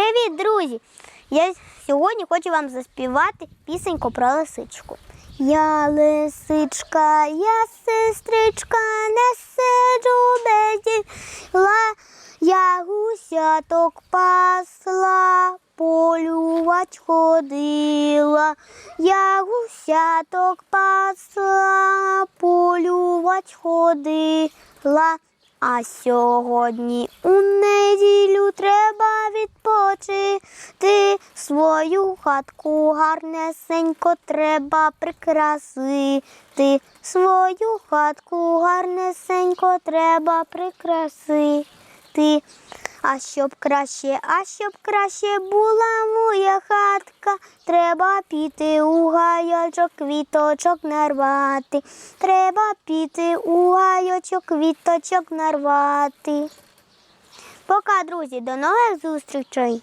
Привіт, друзі! Я сьогодні хочу вам заспівати пісеньку про лисичку. Я лисичка, я сестричка, не сиджу без діла. Я гусяток пасла, полювать ходила. Я гусяток пасла, полювать ходила. А сьогодні у неділю відпочити. Свою хатку гарнесенько треба прикрасити. Свою хатку гарнесенько треба прикрасити. А щоб краще, а щоб краще була моя хатка, треба піти у гайочок, квіточок нарвати. Треба піти у гайочок, квіточок нарвати. Пока, друзі, до нових зустрічей!